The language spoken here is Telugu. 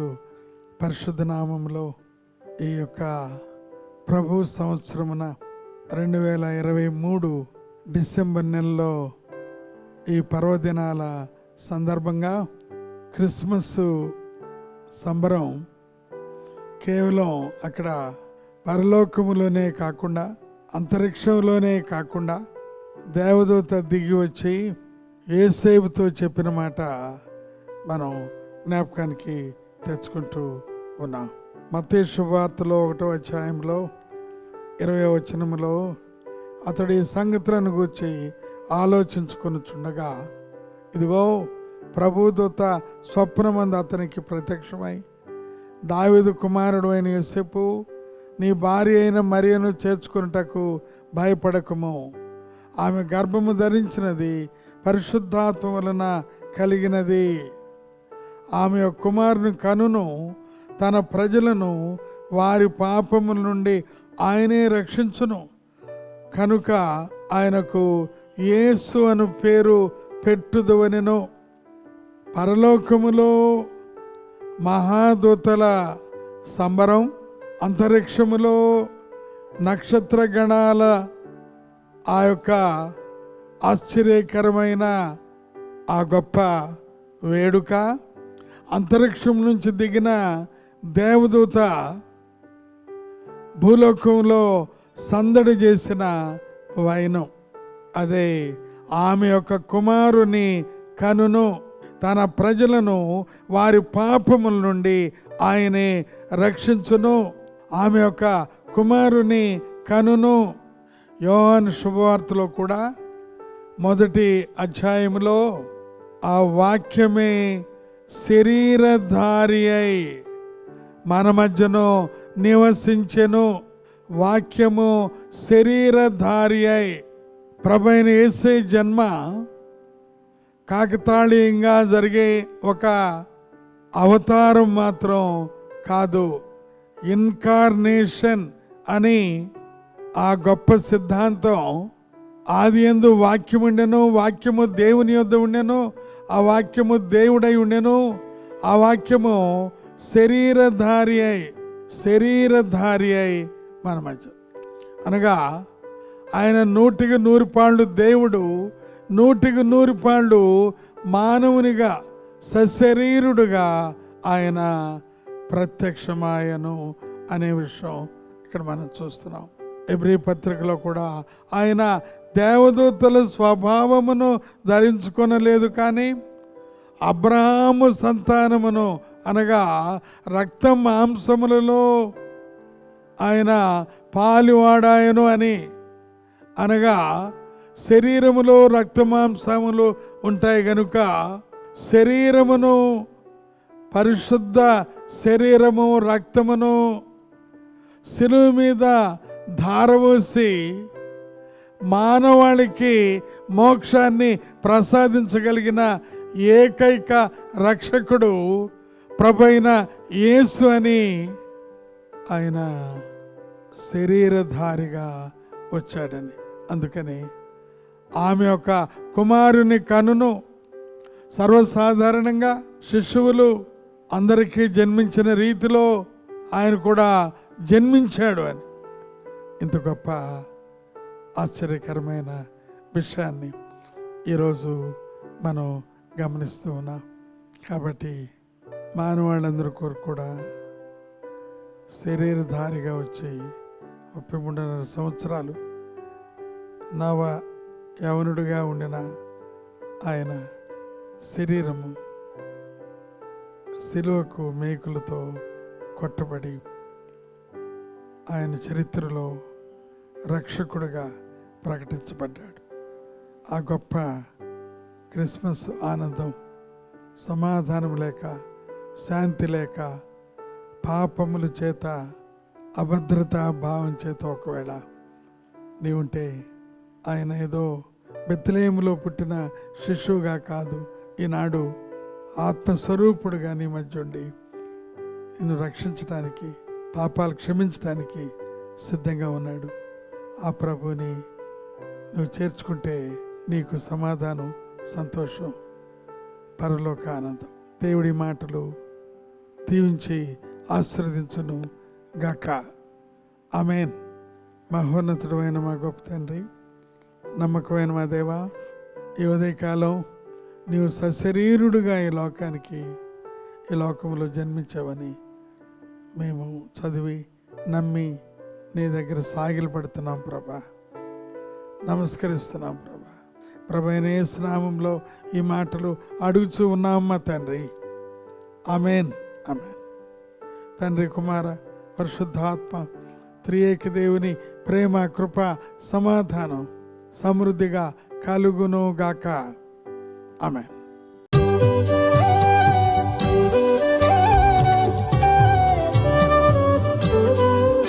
యేసుక్రీస్తు పరిశుద్ధ నామంలో ఈ యొక్క ప్రభు సంవత్సరమున రెండు వేల ఇరవై మూడు డిసెంబర్ నెలలో ఈ పర్వదినాల సందర్భంగా క్రిస్మస్ సంబరం కేవలం అక్కడ పరలోకములోనే కాకుండా అంతరిక్షంలోనే కాకుండా దేవదూత దిగి వచ్చి ఏసేపుతో చెప్పిన మాట మనం జ్ఞాపకానికి తెచ్చుకుంటూ ఉన్నాం. మతీ శుభార్తలో ఒకటో అధ్యాయంలో ఇరవై వచనములో అతడు ఈ సంగతులను గూర్చి ఆలోచించుకొనుచుండగా ఇదిగో ప్రభుదూత స్వప్నమందు అతనికి ప్రత్యక్షమై దావిదు కుమారుడు అయిన యోసేపు నీ భార్య అయిన మరియను చేర్చుకున్నటకు భయపడకము. ఆమె గర్భము ధరించినది పరిశుద్ధాత్మ వలన కలిగినది. ఆమె కుమారుని కనును తన ప్రజలను వారి పాపముల నుండి ఆయనే రక్షించును. కనుక ఆయనకు యేసు అను పేరు పెట్టుదవనెను. పరలోకములో మహాదూతల సంబరం అంతరిక్షములో నక్షత్ర గణాల ఆ యొక్క ఆశ్చర్యకరమైన ఆ గొప్ప వేడుక. అంతరిక్షం నుంచి దిగిన దేవదూత భూలోకంలో సందడి చేసిన వైనం. అదే ఆమె యొక్క కుమారుని కనును తన ప్రజలను వారి పాపముల నుండి ఆయనే రక్షించును. ఆమె యొక్క కుమారుని కనును. యోహన్ శుభవార్తలో కూడా మొదటి అధ్యాయంలో ఆ వాక్యమే శరీరధారి అయి మన మధ్యను నివసించెను. వాక్యము శరీరధారి అయి ప్రభైన ఏసే జన్మ కాకతాళీయంగా జరిగే ఒక అవతారం మాత్రం కాదు. ఇన్కార్నేషన్ అని ఆ గొప్ప సిద్ధాంతం. ఆది ఎందు వాక్యం ఉండెను వాక్యము దేవుని యొద్ద ఉండెను ఆ వాక్యము దేవుడై ఉండెను. ఆ వాక్యము శరీరధారి అయి శరీరధారి అయి మన మధ్య. అనగా ఆయన నూటికి నూరు పాళ్ళు దేవుడు నూటికి నూరు పాళ్ళు మానవునిగా సశరీరుడుగా ఆయన ప్రత్యక్షమాయను అనే విషయం ఇక్కడ మనం చూస్తున్నాం. ఎబ్రి పత్రికలో కూడా ఆయన దేవదూతల స్వభావమును ధరించుకొనలేదు కానీ అబ్రహాము సంతానమును అనగా రక్త మాంసములలో ఆయన పాలువాడాయను అని అనగా శరీరములో రక్తమాంసములు ఉంటాయి గనుక శరీరమును పరిశుద్ధ శరీరము రక్తమును శిలువ మీద ధారవోసి మానవాళికి మోక్షాన్ని ప్రసాదించగలిగిన ఏకైక రక్షకుడు ప్రభైన యేసు అని ఆయన శరీరధారిగా వచ్చాడని అందుకని ఆమె యొక్క కుమారుని కనును సర్వసాధారణంగా శిశువులు అందరికీ జన్మించిన రీతిలో ఆయన కూడా జన్మించాడు అని. ఇంత గొప్ప ఆశ్చర్యకరమైన విషయాన్ని ఈరోజు మనం గమనిస్తూ ఉన్నాం. కాబట్టి మానవాళ్ళందరూ కోరు కూడా శరీరధారిగా వచ్చి ముప్పై మూడున్నర సంవత్సరాలు నవ యవనుడిగా ఉండిన ఆయన శరీరము సిలువకు మేకులతో కొట్టబడి ఆయన చరిత్రలో రక్షకుడుగా ప్రకటించబడ్డాడు. ఆ గొప్ప క్రిస్మస్ ఆనందం సమాధానం లేక శాంతి లేక పాపముల చేత అభద్రతా భావం చేత ఒకవేళ నీవుంటే ఆయన ఏదో బెత్తలేములో పుట్టిన శిశువుగా కాదు ఈనాడు ఆత్మస్వరూపుడుగా నీ మధ్య ఉండి నిన్ను రక్షించడానికి పాపాలు క్షమించడానికి సిద్ధంగా ఉన్నాడు. ఆ ప్రభుని నువ్వు చేర్చుకుంటే నీకు సమాధానం సంతోషం పరలోక ఆనందం. దేవుడి మాటలు దీవించి ఆశీర్వదించును గాక. అమేన్ మహోన్నతుడమైన మా గొప్ప తండ్రి నమ్మకమైన మా దేవా ఈ ఉదయకాలం నీవు సశరీరుడుగా ఈ లోకానికి ఈ లోకంలో జన్మించావని మేము చదివి నమ్మి నీ దగ్గర సాగిలు పడుతున్నాం ప్రభా. నమస్కరిస్తున్నాం ప్రభా. ప్రభా స్నామంలో ఈ మాటలు అడుగుచూ ఉన్నాం తండ్రి. అమేన్ అమేన్ తండ్రి కుమార పరిశుద్ధాత్మ త్రియేక దేవుని ప్రేమ కృప సమాధానం సమృద్ధిగా కలుగును గాక ఆమె